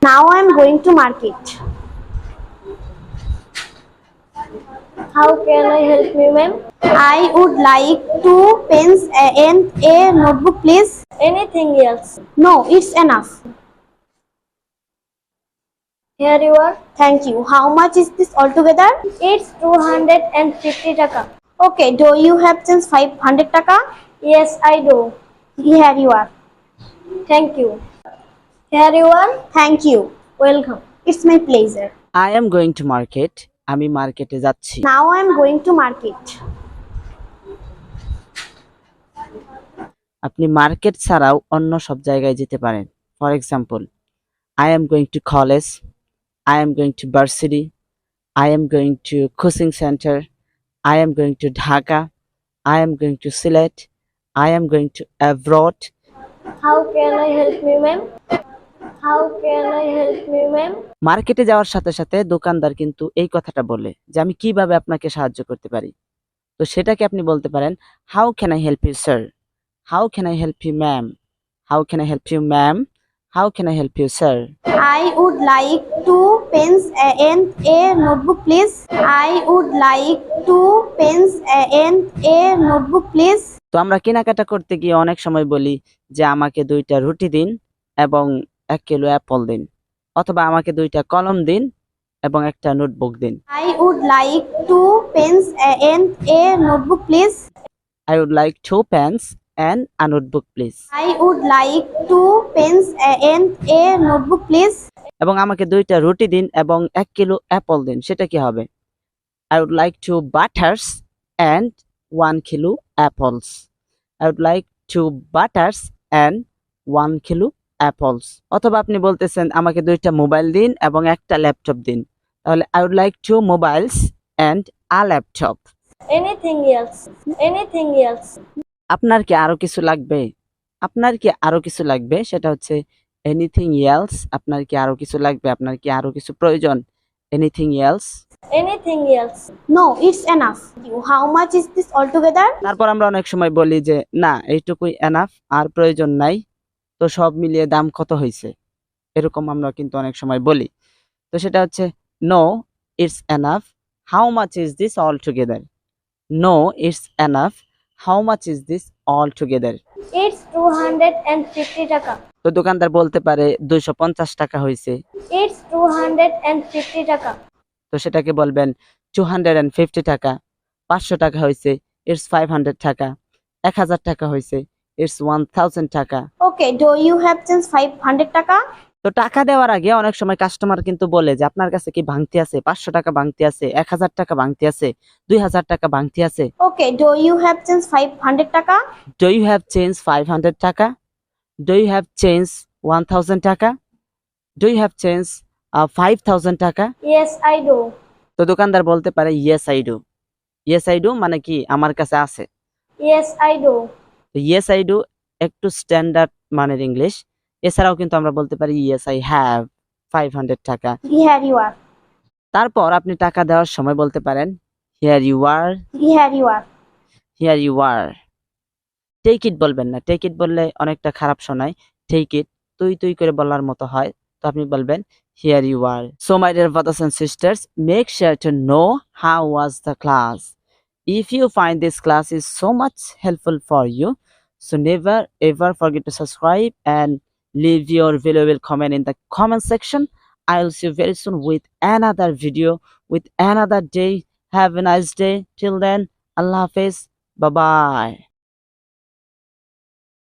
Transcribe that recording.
Now I'm going to market. How can I help you, ma'am? I would like two pens and a notebook, please. Anything else? No, it's enough. Here you are. Thank you. How much is this altogether? It's 250 taka. Okay, do you have just 500 taka? Yes, I do. Here you are. Thank you. Here you are. Thank you. Welcome. It's my pleasure. I am going to market আমি মার্কেটে যাচ্ছি Now I'm going to market. আপনি market ছাড়াও অন্য সব জায়গায় যেতে পারেন for example I am going to college I am going to varsity I am going to coaching centre I am going to Dhaka I am going to Sylhet I am going to abroad How can I help you, ma'am? মার্কেটে যাওয়ার সাথে সাথে দোকানদার কিন্তু এই কথাটা বলে যে আমি কীভাবে আপনাকে সাহায্য করতে পারি? তো সেটাকে আপনি বলতে পারেন how can I help you sir how can I help you ma'am how can I help you ma'am how can I help you sir I would like two pens and a notebook, please. I would like two pens and a notebook, please. তো আমরা কেনাকাটা করতে গিয়ে অনেক সময় বলি যে আমাকে দুইটা রুটি দিন এবং এক কিলো অ্যাপল দিন অথবা আমাকে দুইটা কলম দিন এবং একটা নোটবুক দিন I would like two pens and a notebook please. I would like two pens and a notebook please I would like two pens and a notebook, please. এবং আমাকে দুইটা রুটি দিন এবং এক কিলো অ্যাপল দিন সেটা কি হবে I would like two butters and one kilo apples I would like two butters and one kilo apples অথবা আপনি বলতেছেন আমাকে দুইটা মোবাইল দিন এবং একটা ল্যাপটপ দিন তাহলে I would like two mobiles and a laptop Anything else? Anything else? আপনার কি আরও কিছু লাগবে আপনার কি আরও কিছু লাগবে সেটা হচ্ছে এনিথিং এলস আপনার কি আরও কিছু লাগবে আপনার কি আরও কিছু প্রয়োজন anything else Anything else? No, it's enough. How much is this altogether? তারপর আমরা অনেক সময় বলি যে না এইটুকুই এনাফ আর প্রয়োজন নাই তো সব মিলিয়ে দাম কত হয়েছে এরকম আমরা কিন্তু অনেক সময় বলি। তো সেটা হচ্ছে no it's enough how much is this all together no it's enough how much is this all together It's 250 taka. তো দোকানদার বলতে পারে দুইশো পঞ্চাশ টাকা হয়েছে It's 250 taka. তো সেটাকে বলবেন টু হান্ড্রেড অ্যান্ড ফিফটি টাকা পাঁচশো টাকা হয়েছে ইটস ফাইভ হান্ড্রেড টাকা এক হাজার টাকা হয়েছে it's one thousand taka. Okay, do you have just 500 taka? তো টাকা দেওয়ার আগে অনেক সময় কাস্টমার কিন্তু বলে যে আপনার কাছে কি ভাঙতি আছে? পাঁচশো টাকা ভাঙতি আছে এক হাজার টাকা ভাঙতি আছে দুই হাজার টাকা ভাঙতি আছে। Okay, do you have just 500 taka? Do you have change five hundred taka? Do you have change one thousand taka? Do you have change five thousand taka? Yes, I do. তো দোকানদার বলতে পারে yes I do yes I do মানে কি? আমার কাছে আছে। Yes, I do. Yes I do একটু স্ট্যান্ডার্ড মানের ইংলিশ এছাড়াও কিন্তু আমরা বলতে পারি yes I have five hundred taka. Here you are. তারপর আপনি টাকা দেওয়ার সময় বলতে পারেন here you are Here you are. Here you are take it বলবেন না। টেক ইট বললে অনেকটা খারাপ শোনায়। টেক ইট তুই তুই করে বলার মতো হয়। তো আপনি বলবেন here you are so my dear brothers and sisters make sure to know how was the class if you find this class is so much helpful for you so never ever forget to subscribe and leave your valuable comment in the comment section. I will see you very soon with another video with another day. Have a nice day. Till then allah hafiz. Bye bye